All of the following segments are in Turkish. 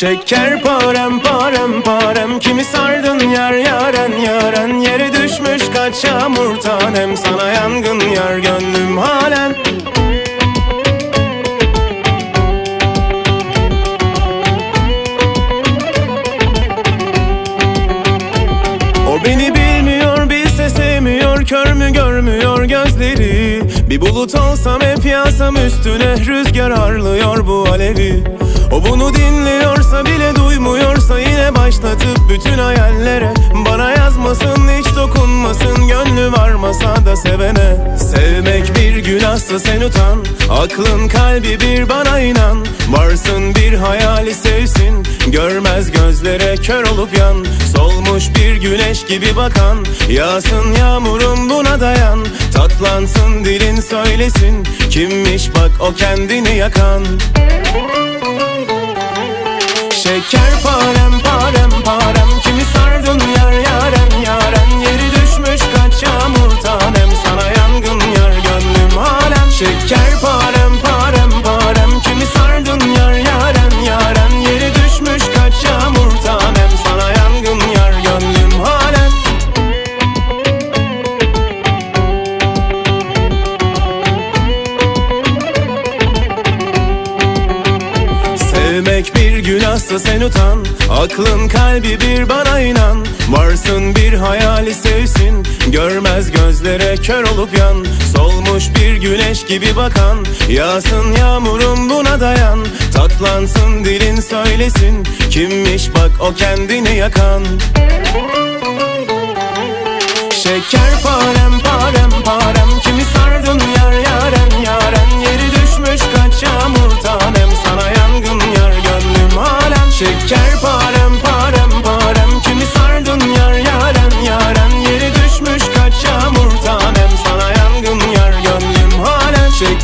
Şeker parem parem parem. Kimi sardın yar yaren yaren. Yere düşmüş kaç yağmur tanem. Sana yangın yar gönlüm halen. O beni bilmiyor bilse sevmiyor. Kör mü görmüyor gözleri? Bir bulut olsam hep yağsam üstüne. Rüzgar harlıyor bu alevi. O bunu başlatıp bütün hayallere. Bana yazmasın hiç dokunmasın Gönlü varmasa da sevene. Sevmek bir günahsa sen utan Aklın kalbi bir bana inan. Varsın bir hayali sevsin Görmez gözlere kör olup yan. Solmuş bir güneş gibi bakan Yağsın yağmurum buna dayan. Tatlansın dilin söylesin Kimmiş bak o kendini yakan. Şeker Şeker parem parem parem. Kimi sardın yar yaren yaren Yeri düşmüş kaç yağmur tanem. Sana yangın yar gönlüm halen Sevmek bir günahsa sen utan. Aklın kalbi bir bana inan. Varsın bir hayali sevsin. Görmez gözlere kör olup yan Solmuş bir güneş gibi bakan Yağsın yağmurum buna dayan Tatlansın dilin söylesin Kimmiş bak o kendini yakan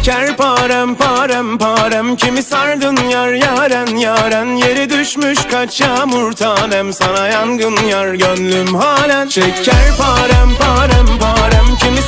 Şeker parem parem parem. Kimi sardın yar yaren yaren. Yeri düşmüş kaç yağmur tanem. Sana yangın yar gönlüm halen. Şeker parem parem parem. Kimi